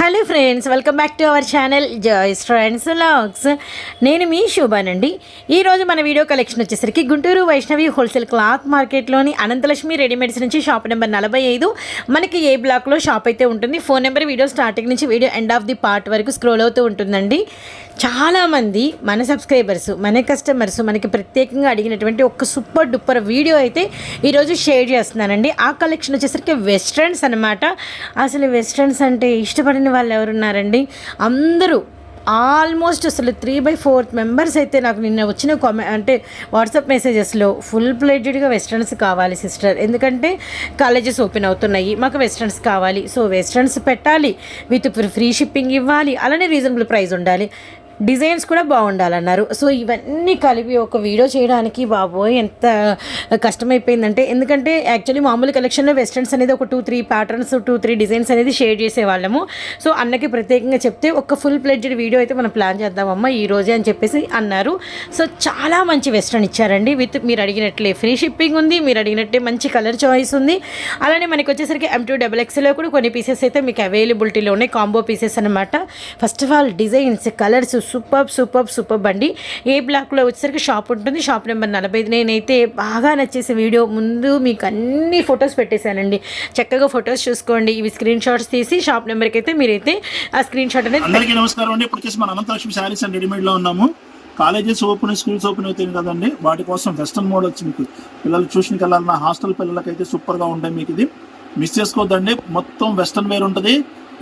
Hello friends welcome back to our channel Joys friends vlogs. నేను మీ శోభానండి. ఈరోజు మన వీడియో కలెక్షన్ వచ్చేసరికి గుంటూరు వైష్ణవి హోల్సేల్ క్లాత్ మార్కెట్లోని అనంతలక్ష్మి రెడీమేడ్స్ నుంచి షాప్ నెంబర్ నలభై ఐదు. మనకి ఏ బ్లాక్లో షాప్ అయితే ఉంటుంది ఫోన్ నెంబర్ వీడియో స్టార్టింగ్ నుంచి video end of the part వరకు స్క్రోల్ అవుతూ ఉంటుందండి. చాలామంది మన సబ్స్క్రైబర్స్ మన కస్టమర్స్ మనకి ప్రత్యేకంగా అడిగినటువంటి ఒక సూపర్ డూపర్ వీడియో అయితే ఈరోజు షేర్ చేస్తున్నానండి. ఆ కలెక్షన్ వచ్చేసరికి వెస్ట్రన్స్ అనమాట అసలు వెస్ట్రన్స్ అంటే ఇష్టపడిన వాళ్ళు ఎవరున్నారండి? అందరూ ఆల్మోస్ట్ అసలు త్రీ బై ఫోర్త్ మెంబర్స్ అయితే నాకు నిన్న వచ్చిన కామె అంటే వాట్సాప్ మెసేజెస్లో ఫుల్ ప్లేటెడ్గా వెస్ట్రన్స్ కావాలి సిస్టర్ ఎందుకంటే కాలేజెస్ ఓపెన్ అవుతున్నాయి మాకు వెస్ట్రన్స్ కావాలి. సో వెస్ట్రన్స్ పెట్టాలి విత్ ఫ్రీ షిప్పింగ్ ఇవ్వాలి. అలానే రీజనబుల్ ప్రైస్ ఉండాలి. డిజైన్స్ కూడా బాగుండాలన్నారు. సో ఇవన్నీ కలిపి ఒక వీడియో చేయడానికి బాబోయ్ ఎంత కష్టమైపోయిందంటే ఎందుకంటే యాక్చువల్లీ మామూలు కలెక్షన్లో వెస్ట్రన్స్ అనేది ఒక two three patterns two three designs అనేది షేర్ చేసేవాళ్ళము. సో అన్నకి ప్రత్యేకంగా చెప్తే ఒక ఫుల్ ప్లెడ్జ్డ్ వీడియో అయితే మనం ప్లాన్ చేద్దామమ్మా ఈ రోజే అని చెప్పేసి అన్నారు. సో చాలా మంచి వెస్ట్రన్ ఇచ్చారండి. విత్ మీరు అడిగినట్లే ఫ్రీ షిప్పింగ్ ఉంది మీరు అడిగినట్టే మంచి కలర్ చాయిస్ ఉంది. అలానే మనకి వచ్చేసరికి ఎం టూ డబల్ ఎక్స్లో కూడా కొన్ని పీసెస్ అయితే మీకు అవైలబిలిటీలో ఉన్నాయి కాంబో పీసెస్ అనమాట first of all designs colours super super super బండి. ఏ బ్లాక్లో వచ్చేసరికి షాప్ ఉంటుంది. షాప్ నెంబర్ నలభై ఐదు. నేనైతే బాగా నచ్చేసే వీడియో ముందు మీకు అన్ని ఫొటోస్ పెట్టేశానండి. చక్కగా ఫొటోస్ చూసుకోండి. ఇవి స్క్రీన్ షాట్స్ తీసి షాప్ నెంబర్కి అయితే మీరైతే ఆ స్క్రీన్ షాట్ అనేది అందరికీ నమస్కారం అండి. ఇప్పుడు వచ్చేసి మన అనంతలక్ష్మి శారీస్ అండ్ రెడీమేడ్లో ఉన్నాము. కాలేజెస్ ఓపెన్ స్కూల్స్ ఓపెన్ అవుతాయి కదండి. వాటి కోసం వెస్టర్న్ మోడ్ వచ్చి మీకు పిల్లలు ట్యూషన్కి వెళ్ళాలన్న హాస్టల్ పిల్లలకైతే సూపర్గా ఉంటాయి మీకు ఇది. మిస్ చేసుకోవద్దండి. మొత్తం వెస్టర్న్ వేర్ ఉంటుంది.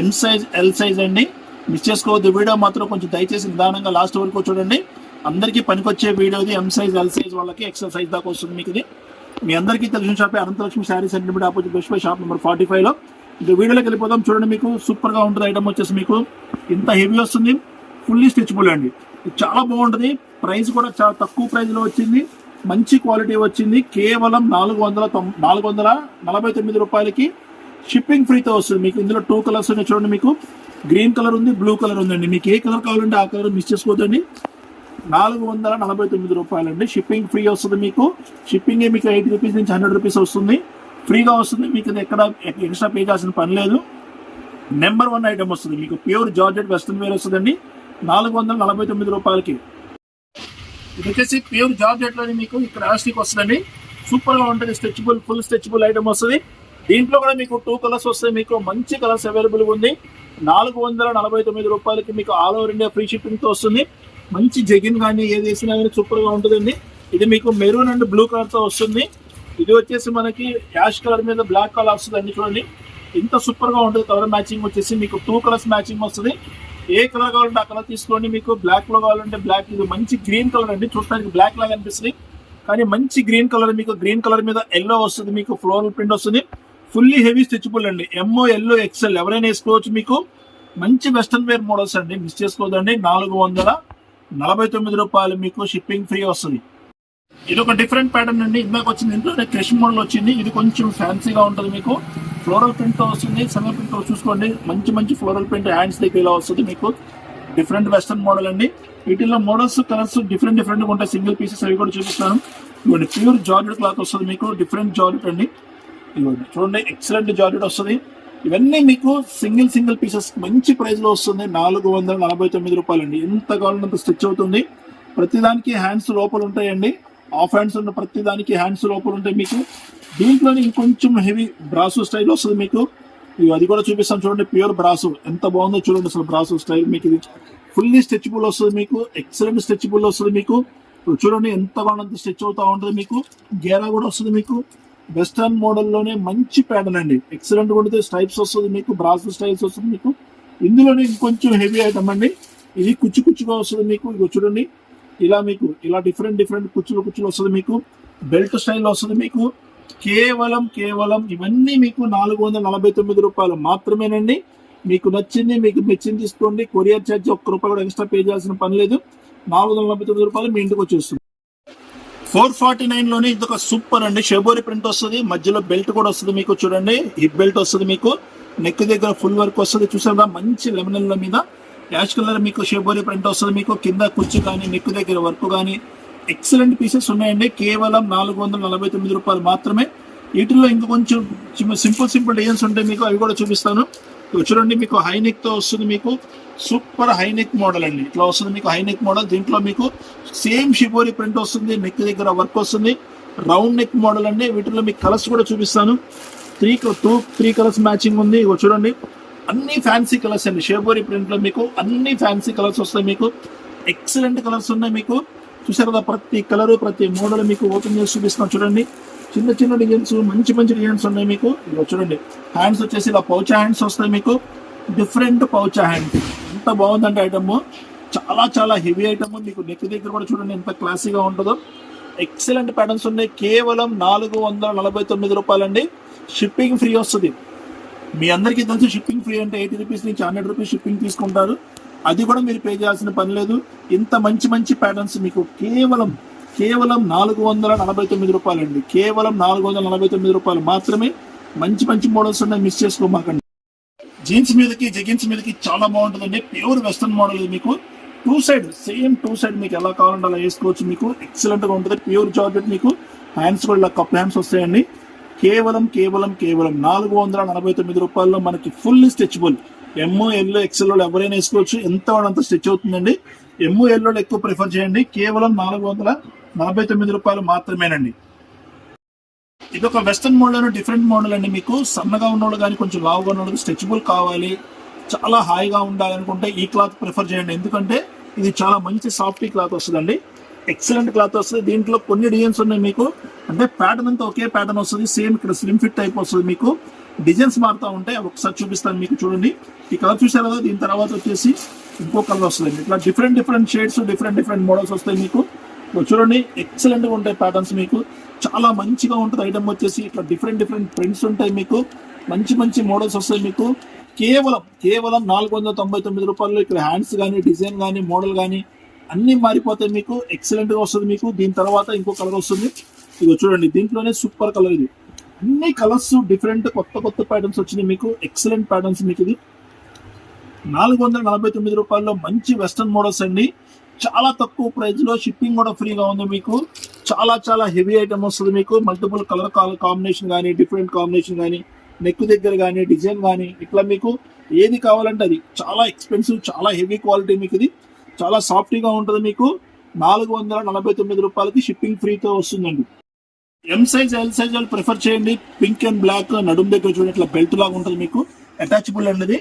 ఎం సైజ్ ఎల్ సైజ్ అండి. మిస్ చేసుకోవద్దు. వీడియో మాత్రం కొంచెం దయచేసి నిదానంగా లాస్ట్ వరకు చూడండి. అందరికీ పనికొచ్చే వీడియో ఇది. ఎం సైజ్ ఎల్ సైజ్ వాళ్ళకి ఎక్సెల్ సైజ్ దాకా వస్తుంది మీకు ఇది. మీ అందరికీ తెలిసిన షాపే Anantalakshmi sarees and limited opposite Best Buy shop number forty ఫైవ్లో ఇంకా వీడియోలోకి వెళ్ళిపోదాం. చూడండి మీకు. సూపర్గా ఉంటుంది ఐటమ్ వచ్చేసి మీకు. ఇంత హెవీ వస్తుంది. ఫుల్లీ స్టిచ్బుల్ అండి. ఇది చాలా బాగుంటుంది. ప్రైస్ కూడా చాలా తక్కువ ప్రైస్లో వచ్చింది. మంచి క్వాలిటీ వచ్చింది. కేవలం నాలుగు వందల నాలుగు వందల నలభై తొమ్మిది రూపాయలకి షిప్పింగ్ ఫ్రీతో వస్తుంది. మీకు ఇందులో టూ కలర్స్ ఉన్నాయి చూడండి మీకు. గ్రీన్ కలర్ ఉంది బ్లూ కలర్ ఉందండి. మీకు ఏ కలర్ కావాలంటే ఆ కలర్ మిస్ చేసుకోవద్దండి నాలుగు వందల నలభై తొమ్మిది రూపాయలండి. షిప్పింగ్ ఫ్రీ వస్తుంది మీకు. షిప్పింగ్ మీకు ఎయిటీ రూపీస్ నుంచి హండ్రెడ్ రూపీస్ వస్తుంది. ఫ్రీగా వస్తుంది. మీకు ఎక్కడ ఎక్స్ట్రా పే చేయాల్సిన పని లేదు. నెంబర్ వన్ ఐటమ్ వస్తుంది. మీకు ప్యూర్ జార్జెట్ వెస్ట్రన్ వేర్ వస్తుందండి. నాలుగు వందల నలభై తొమ్మిది రూపాయలకి. ఇది వచ్చేసి ప్యూర్ జార్జెట్లోని మీకు ఇక్కడ ఎలాస్టిక్ వస్తుందండి. సూపర్గా ఉంటుంది. స్ట్రెచబుల్ ఫుల్ స్ట్రెచబుల్ ఐటమ్ వస్తుంది. దీంట్లో కూడా మీకు టూ కలర్స్ వస్తాయి. మీకు మంచి కలర్స్ అవైలబుల్ ఉంది. నాలుగు వందల నలభై తొమ్మిది రూపాయలకి మీకు ఆల్ ఓవర్ ఇండియా ఫ్రీ షిప్పింగ్తో వస్తుంది. మంచి జగిన్ కానీ ఏది వేసినా కానీ సూపర్గా ఉంటుందండి. ఇది మీకు మెరూన్ అండ్ బ్లూ కలర్తో వస్తుంది. ఇది వచ్చేసి మనకి యాష్ కలర్ మీద బ్లాక్ కలర్ వస్తుంది అండి చూడండి. ఇంత సూపర్గా ఉంటుంది కలర్ మ్యాచింగ్ వచ్చేసి. మీకు టూ కలర్స్ మ్యాచింగ్ వస్తుంది. ఏ కలర్ కావాలంటే ఆ కలర్ తీసుకోండి మీకు. బ్లాక్లో కావాలంటే బ్లాక్. ఇది మంచి గ్రీన్ కలర్ అండి. చూడటానికి బ్లాక్ లాగా అనిపిస్తుంది. కానీ మంచి గ్రీన్ కలర్ మీకు గ్రీన్ కలర్ మీద ఎల్లో వస్తుంది. మీకు ఫ్లోరల్ ప్రింట్ వస్తుంది. ఫుల్లీ హెవీ స్టిచ్బుల్ అండి. ఎంఓ ఎల్లో ఎక్సెల్ ఎవరైనా వేసుకోవచ్చు మీకు. మంచి వెస్టర్న్ వేర్ మోడల్స్ అండి. మిస్ చేసుకోదండి. నాలుగు వందల నలభై తొమ్మిది రూపాయలు మీకు షిప్పింగ్ ఫ్రీ వస్తుంది. ఇది ఒక డిఫరెంట్ ప్యాటర్న్ అండి. ఇందాక వచ్చింది. ఇంట్లోనే క్రిష్ మోడల్ వచ్చింది. ఇది కొంచెం ఫ్యాన్సీగా ఉంటుంది మీకు. ఫ్లోరల్ ప్రింట్ వస్తుంది. సెమీ ప్రింట్ చూసుకోండి. మంచి మంచి ఫ్లోరల్ ప్రింట్ హ్యాండ్స్ దగ్గర ఇలా వస్తుంది మీకు. డిఫరెంట్ వెస్టర్న్ మోడల్ అండి. వీటిల్లో మోడల్స్ కలర్స్ డిఫరెంట్ డిఫరెంట్గా ఉంటాయి. సింగిల్ పీసెస్ అవి కూడా చూపిస్తాను. ఇవ్వండి ప్యూర్ జార్జెట్ క్లాత్ వస్తుంది మీకు. డిఫరెంట్ జార్జెట్ అండి. చూడండి ఎక్సలెంట్ జార్జెట్ వస్తుంది. ఇవన్నీ మీకు సింగిల్ సింగిల్ పీసెస్ మంచి ప్రైస్లో వస్తుంది. నాలుగు వందల నలభై తొమ్మిది రూపాయలు అండి ఎంత కావాలంత స్టిచ్ అవుతుంది. ప్రతిదానికి హ్యాండ్స్ లోపల ఉంటాయండి. ఆఫ్ హ్యాండ్స్ ఉన్న ప్రతిదానికి హ్యాండ్స్ లోపల ఉంటాయి మీకు. దీంట్లోనే ఇంకొంచెం హెవీ బ్రాసు స్టైల్ వస్తుంది మీకు. అది కూడా చూపిస్తాను చూడండి. ప్యూర్ బ్రాసు ఎంత బాగుందో చూడండి అసలు బ్రాసు స్టైల్ మీకు ఇది. ఫుల్లీ స్ట్రెచబుల్ వస్తుంది మీకు. ఎక్సలెంట్ స్ట్రెచబుల్ వస్తుంది మీకు. చూడండి ఎంత బాగుంది స్ట్రెచ్ అవుతా ఉంటుంది మీకు. గేరా కూడా వస్తుంది మీకు. వెస్టర్న్ మోడల్లోనే మంచి ప్యాటర్న్ అండి. ఎక్సలెంట్ కొడితే స్టైప్స్ వస్తుంది మీకు బ్రాస్ స్టైల్స్ వస్తుంది మీకు. ఇందులోనే ఇంకొంచెం హెవీ ఐటమ్ అండి. ఇది కుచ్చు కుచ్చుగా వస్తుంది మీకు. ఇగో చూడండి. ఇలా మీకు ఇలా డిఫరెంట్ డిఫరెంట్ కుచ్చులు కుచ్చులు వస్తుంది మీకు. బెల్ట్ స్టైల్ వస్తుంది మీకు. కేవలం కేవలం ఇవన్నీ మీకు నాలుగు వందల నలభై తొమ్మిది రూపాయలు మాత్రమేనండి. మీకు నచ్చింది మీకు మెచ్చింది తీసుకోండి. కొరియర్ ఛార్జ్ ఒక్క రూపాయి కూడా ఎక్స్ట్రా పే చేయాల్సిన పని లేదు. నాలుగు వందల నలభై తొమ్మిది రూపాయలు మీ ఇంటికి వచ్చేస్తుంది. ఫోర్ ఫార్టీ నైన్లోనే ఇది ఒక సూపర్ అండి. షెబోరి ప్రింట్ వస్తుంది. మధ్యలో బెల్ట్ కూడా వస్తుంది మీకు చూడండి. హిప్ బెల్ట్ వస్తుంది మీకు. నెక్ దగ్గర ఫుల్ వర్క్ వస్తుంది. చూసారా మంచి లెమనల్ల మీద. యాష్ కలర్ మీకు షెబోరి ప్రింట్ వస్తుంది మీకు. కింద కుర్చీ కానీ నెక్ దగ్గర వర్క్ కానీ ఎక్సలెంట్ పీసెస్ ఉన్నాయండి. కేవలం నాలుగు వందల నలభై తొమ్మిది రూపాయలు మాత్రమే. వీటిల్లో ఇంకా కొంచెం సింపుల్ సింపుల్ డిజైన్స్ ఉంటాయి మీకు. అవి కూడా చూపిస్తాను. చూడండి మీకు హైనెక్తో వస్తుంది మీకు సూపర్ హైనెక్ మోడల్ అండి. ఇట్లా వస్తుంది మీకు హైనెక్ మోడల్ దీంట్లో మీకు సేమ్ షిబోరి ప్రింట్ వస్తుంది నెక్ దగ్గర వర్క్ వస్తుంది. రౌండ్ నెక్ మోడల్ అండి. వీటిలో మీకు కలర్స్ కూడా చూపిస్తాను. Three two three colours matching ఉంది. ఇగో చూడండి అన్ని ఫ్యాన్సీ కలర్స్ అండి. షేబోరి ప్రింట్లో మీకు అన్ని ఫ్యాన్సీ కలర్స్ వస్తాయి మీకు. ఎక్సలెంట్ కలర్స్ ఉన్నాయి మీకు. చూసారు కదా ప్రతి కలరు ప్రతి మోడల్ మీకు ఓపెన్ చేసి చూపిస్తాను. చూడండి చిన్న చిన్న డిజైన్స్ మంచి మంచి డిజైన్స్ ఉన్నాయి మీకు. ఇలా చూడండి. హ్యాండ్స్ వచ్చేసి ఇలా పౌచ్ హ్యాండ్స్ వస్తాయి మీకు. డిఫరెంట్ పౌచ్ హ్యాండ్ ఎంత బాగుందంటే ఐటమ్ చాలా చాలా హెవీ ఐటమ్ మీకు నెక్ దగ్గర కూడా చూడండి ఎంత క్లాసీగా ఉంటుందో. ఎక్సలెంట్ ప్యాటర్న్స్ ఉన్నాయి. కేవలం నాలుగు వందల నలభై తొమ్మిది రూపాయలండి. షిప్పింగ్ ఫ్రీ వస్తుంది. మీ అందరికీ తెలుసు షిప్పింగ్ ఫ్రీ అంటే ఎయిటీ రూపీస్ నుంచి హండ్రెడ్ రూపీస్ షిప్పింగ్ తీసుకుంటారు. అది కూడా మీరు పే చేయాల్సిన పని లేదు. ఇంత మంచి మంచి ప్యాటర్న్స్ మీకు కేవలం కేవలం నాలుగు వందల నలభై తొమ్మిది రూపాయలండి. కేవలం నాలుగు వందల నలభై తొమ్మిది రూపాయలు మాత్రమే మంచి మంచి మోడల్స్ ఉన్నాయి మిస్ చేసుకోమాకండి. జీన్స్ మీదకి జగిన్స్ మీదకి చాలా బాగుంటుందండి. ప్యూర్ వెస్ట్రన్ మోడల్ ఇది మీకు. Two side same two side మీకు ఎలా కావాలంటే అలా వేసుకోవచ్చు. మీకు ఎక్సలెంట్గా ఉంటుంది. ప్యూర్ జార్జెట్ మీకు. హ్యాండ్స్ కూడా ఇలా కప్ హ్యాండ్స్ వస్తాయండి. కేవలం కేవలం కేవలం నాలుగు వందల నలభై తొమ్మిది రూపాయల్లో మనకి ఫుల్ స్ట్రెచబుల్. ఎమ్ ఎల్లో ఎక్సెల్లో ఎవరైనా వేసుకోవచ్చు. ఎంత వాడంత స్ట్రెచ్ అవుతుందండి. ఎమ్ ఎల్లో ఎక్కువ ప్రిఫర్ చేయండి. కేవలం నాలుగు వందల నలభై తొమ్మిది రూపాయలు మాత్రమేనండి. ఇది ఒక వెస్టర్న్ మోడల్ డిఫరెంట్ మోడల్ అండి మీకు. సన్నగా ఉన్నోళ్ళు కానీ కొంచెం లావుగా ఉన్నోళ్ళు స్ట్రెచబుల్ కావాలి. చాలా హాయిగా ఉండాలనుకుంటే ఈ క్లాత్ ప్రిఫర్ చేయండి. ఎందుకంటే ఇది చాలా మంచి సాఫ్ట్ క్లాత్ వస్తుందండి. ఎక్సలెంట్ క్లాత్ వస్తుంది. దీంట్లో కొన్ని డిజైన్స్ ఉన్నాయి మీకు. అంటే ప్యాటర్న్ అంతా ఒకే ప్యాటర్న్ వస్తుంది. సేమ్ ఇక్కడ స్లిమ్ ఫిట్ టైప్ వస్తుంది మీకు. డిజైన్స్ మారుతూ ఉంటాయి. ఒకసారి చూపిస్తాను మీకు చూడండి. ఈ కలర్ చూసారు కదా? దీని తర్వాత వచ్చేసి ఇంకో కలర్ వస్తుంది ఇట్లా different different shades different different models వస్తాయి మీకు. చూడండి ఎక్సలెంట్గా ఉంటాయి ప్యాటర్న్స్ మీకు. చాలా మంచిగా ఉంటుంది ఐటమ్ వచ్చేసి. ఇట్లా డిఫరెంట్ డిఫరెంట్ ప్రింట్స్ ఉంటాయి మీకు. మంచి మంచి మోడల్స్ వస్తాయి మీకు. కేవలం కేవలం నాలుగు వందల తొంభై తొమ్మిది రూపాయలు ఇక్కడ హ్యాండ్స్ కానీ డిజైన్ కానీ మోడల్ కానీ అన్నీ మారిపోతాయి మీకు. ఎక్సలెంట్గా వస్తుంది మీకు. దీని తర్వాత ఇంకో కలర్ వస్తుంది. ఇదిగో చూడండి దీంట్లోనే సూపర్ కలర్ ఇది. అన్ని కలర్స్ డిఫరెంట్ కొత్త కొత్త ప్యాటర్న్స్ వచ్చినాయి మీకు. ఎక్సలెంట్ ప్యాటర్న్స్ మీకు ఇది. నాలుగు వందల నలభై తొమ్మిది రూపాయల్లో మంచి వెస్టర్న్ మోడల్స్ అండి. చాలా తక్కువ ప్రైస్లో షిప్పింగ్ కూడా ఫ్రీగా ఉంది మీకు. చాలా చాలా హెవీ ఐటమ్ వస్తుంది మీకు. మల్టిపుల్ కలర్ కాంబినేషన్ కానీ డిఫరెంట్ కాంబినేషన్ కానీ నెక్ దగ్గర కానీ డిజైన్ కానీ ఇట్లా మీకు ఏది కావాలంటే అది. చాలా ఎక్స్పెన్సివ్ చాలా హెవీ క్వాలిటీ మీకు ఇది. చాలా సాఫ్ట్గా ఉంటుంది మీకు. నాలుగు వందల నలభై తొమ్మిది రూపాయలకి షిప్పింగ్ ఫ్రీతో వస్తుందండి. ఎం సైజ్ ఎల్ సైజ్ వాళ్ళు ప్రిఫర్ చేయండి. పింక్ అండ్ బ్లాక్ నడుము దగ్గర చూడండి ఇట్లా బెల్ట్ లాగా ఉంటుంది మీకు. అటాచబుల్ అనేది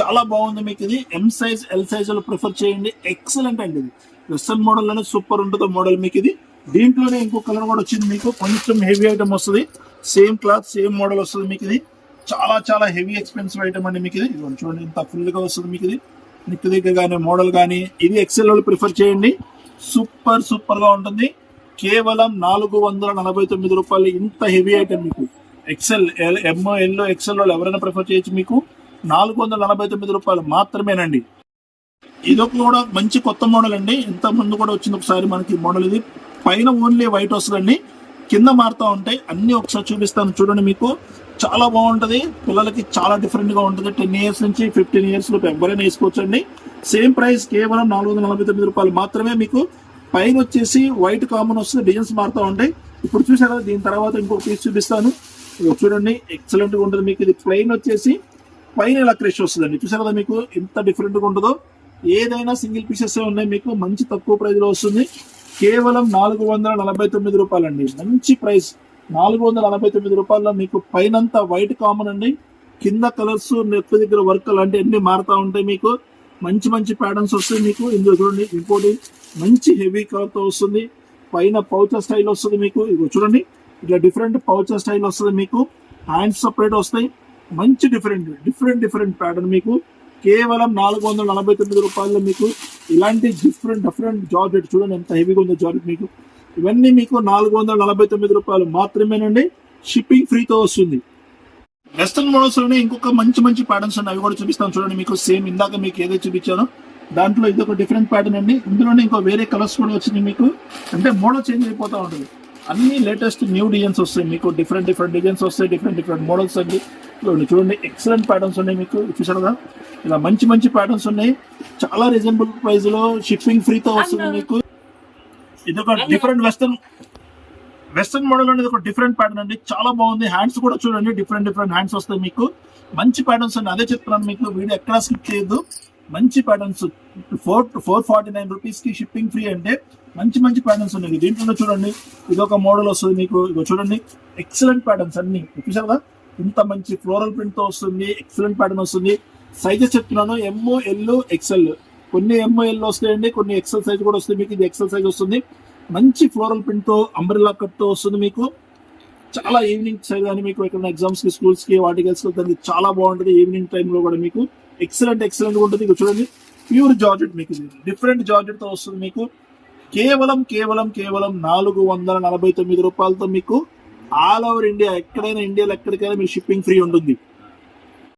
చాలా బాగుంది మీకు ఇది. M size L size prefer చేయండి. ఎక్సలెంట్ అండి ఇది. వెస్టర్న్ మోడల్ అనేది సూపర్ ఉంటుంది మోడల్ మీకు ఇది. దీంట్లోనే ఇంకో కలర్ కూడా వచ్చింది మీకు. కొంచెం హెవీ ఐటమ్ వస్తుంది. సేమ్ క్లాత్ సేమ్ మోడల్ వస్తుంది మీకు ఇది. చాలా చాలా హెవీ ఎక్స్పెన్సివ్ ఐటమ్ అండి మీకు ఇది. కొంచెం చూడండి ఇంత ఫుల్గా వస్తుంది మీకు ఇది. నిక్ దగ్గర కానీ మోడల్ కానీ ఇది ఎక్సెల్ వాళ్ళు ప్రిఫర్ చేయండి. సూపర్ సూపర్గా ఉంటుంది. కేవలం నాలుగు వందల నలభై తొమ్మిది రూపాయలు ఇంత హెవీ ఐటమ్ మీకు. ఎక్సెల్ ఎమ్ ఎల్లో ఎక్సెల్ వాళ్ళు ఎవరైనా ప్రిఫర్ చేయొచ్చు మీకు. నాలుగు వందల నలభై తొమ్మిది రూపాయలు మాత్రమేనండి. ఇదొక కూడా మంచి కొత్త మోడల్ అండి. ఇంత ముందు కూడా వచ్చింది ఒకసారి మనకి మోడల్ ఇది. పైన ఓన్లీ వైట్ వస్తుందండి. కింద మారుతూ ఉంటాయి. అన్ని ఒకసారి చూపిస్తాను. చూడండి మీకు. చాలా బాగుంటుంది. పిల్లలకి చాలా డిఫరెంట్గా ఉంటుంది. టెన్ ఇయర్స్ నుంచి ఫిఫ్టీన్ ఇయర్స్ లోపు ఎవరైనా వేసుకోవచ్చండి. సేమ్ ప్రైస్ కేవలం నాలుగు వందల నలభై తొమ్మిది రూపాయలు మాత్రమే మీకు. పైన వచ్చేసి వైట్ కామన్ వస్తుంది. డిజైన్స్ మారుతూ ఉంటాయి. ఇప్పుడు చూసారా దీని తర్వాత ఇంకొక పీస్ చూపిస్తాను. చూడండి. ఎక్సలెంట్గా ఉంటుంది మీకు. ఇది ప్లెయిన్ వచ్చేసి పైన ఇలా క్రష్ వస్తుందండి? చూసారు కదా మీకు ఎంత డిఫరెంట్గా ఉండదో ఉంటుందో? ఏదైనా సింగిల్ పీసెస్ ఉన్నాయి మీకు మంచి తక్కువ ప్రైస్లో వస్తుంది. కేవలం నాలుగు వందల నలభై తొమ్మిది రూపాయలండి. మంచి ప్రైస్ నాలుగు వందల నలభై తొమ్మిది రూపాయల్లో మీకు పైనంతా వైట్ కామన్ అండి. కింద కలర్స్ నెక్ దగ్గర వర్క్ అలాంటి అన్ని మారుతూ ఉంటాయి మీకు. మంచి మంచి ప్యాటర్న్స్ వస్తాయి మీకు. ఇందులో చూడండి ఇంకోటి మంచి హెవీ కలర్తో వస్తుంది. పైన పౌచర్ స్టైల్ వస్తుంది మీకు. ఇగో చూడండి ఇట్లా డిఫరెంట్ పౌచర్ స్టైల్ వస్తుంది మీకు. హ్యాండ్స్ సపరేట్ వస్తాయి. మంచి డిఫరెంట్ డిఫరెంట్ డిఫరెంట్ ప్యాటర్న్ మీకు. కేవలం నాలుగు వందల నలభై తొమ్మిది రూపాయల్లో మీకు ఇలాంటి డిఫరెంట్ డిఫరెంట్ జార్జెట్ చూడండి ఎంత హెవీగా ఉందో జార్జెట్ మీకు. ఇవన్నీ మీకు నాలుగు వందల నలభై తొమ్మిది రూపాయలు మాత్రమేనండి షిప్పింగ్ ఫ్రీతో వస్తుంది. వెస్టర్న్ మోడల్స్లోనే ఇంకొక మంచి మంచి ప్యాటర్న్స్ అండి అవి కూడా చూపిస్తాను చూడండి మీకు. సేమ్ ఇందాక మీకు ఏదైతే చూపించానో. దాంట్లో ఇది ఒక డిఫరెంట్ ప్యాటర్న్ అండి. ఇందులోనే ఇంకో వేరే కలర్స్ కూడా వచ్చినాయి మీకు. అంటే మోడల్ చేంజ్ అయిపోతూ ఉంటుంది. అన్ని లేటెస్ట్ న్యూ డిజైన్స్ వస్తాయి. మీకు డిఫరెంట్ డిఫరెంట్ డిజైన్స్ వస్తాయి డిఫరెంట్ డిఫరెంట్ మోడల్స్ అండి. చూడండి చూడండి ఎక్సలెంట్ ప్యాటర్న్స్ ఉన్నాయి మీకు. చూసారు కదా? ఇలా మంచి మంచి ప్యాటర్న్స్ ఉన్నాయి. చాలా రీజనబుల్ ప్రైస్లో షిప్పింగ్ ఫ్రీతో వస్తుంది మీకు. ఇది ఒక డిఫరెంట్ వెస్టర్న్ వెస్టర్న్ మోడల్ అనేది ఒక డిఫరెంట్ ప్యాటర్న్ అండి. చాలా బాగుంది. హ్యాండ్స్ కూడా చూడండి డిఫరెంట్ డిఫరెంట్ హ్యాండ్స్ వస్తాయి మీకు. మంచి ప్యాటర్న్స్ అండి. అదే చెప్తున్నాను మీకు వీడియో ఎక్కడా స్కిప్ చేయొద్దు. మంచి patterns four four forty nine రూపీస్కి షిప్పింగ్ ఫ్రీ అంటే మంచి మంచి ప్యాటర్న్స్ ఉన్నాయి. దీంట్లో చూడండి ఇది ఒక మోడల్ వస్తుంది మీకు ఇగో చూడండి ఎక్సలెంట్ ప్యాటర్న్స్ అన్ని. చూసారు కదా? ఇంత మంచి ఫ్లోరల్ ప్రింట్తో వస్తుంది ఎక్సలెంట్ ప్యాటర్న్ వస్తుంది. సైజెస్ చెప్తున్నాను ఎంఓ ఎల్ ఎక్సెల్ కొన్ని ఎంఓ ఎల్ వస్తాయండి కొన్ని ఎక్సెల్ సైజ్ కూడా వస్తుంది మీకు ఇది ఎక్సెల్ సైజ్ వస్తుంది. మంచి ఫ్లోరల్ ప్రింట్తో అంబ్రెల్లా కట్తో వస్తుంది మీకు. చాలా ఈవినింగ్ సైడ్ కానీ మీకు ఎక్కడ ఎగ్జామ్స్కి స్కూల్స్కి వాటికి వెళ్ళి చాలా బాగుంటుంది. ఈవినింగ్ టైంలో కూడా మీకు. ఎక్సలెంట్ ఎక్సలెంట్ ఉంటుంది. ఇక చూడండి ప్యూర్ జార్జెట్ మీకు ఇది. డిఫరెంట్ జార్జెట్తో వస్తుంది మీకు. కేవలం కేవలం కేవలం నాలుగు వందల నలభై తొమ్మిది రూపాయలతో మీకు ఆల్ ఓవర్ ఇండియా ఎక్కడైనా ఇండియాలో ఎక్కడికైనా మీ షిప్పింగ్ ఫ్రీ ఉంటుంది.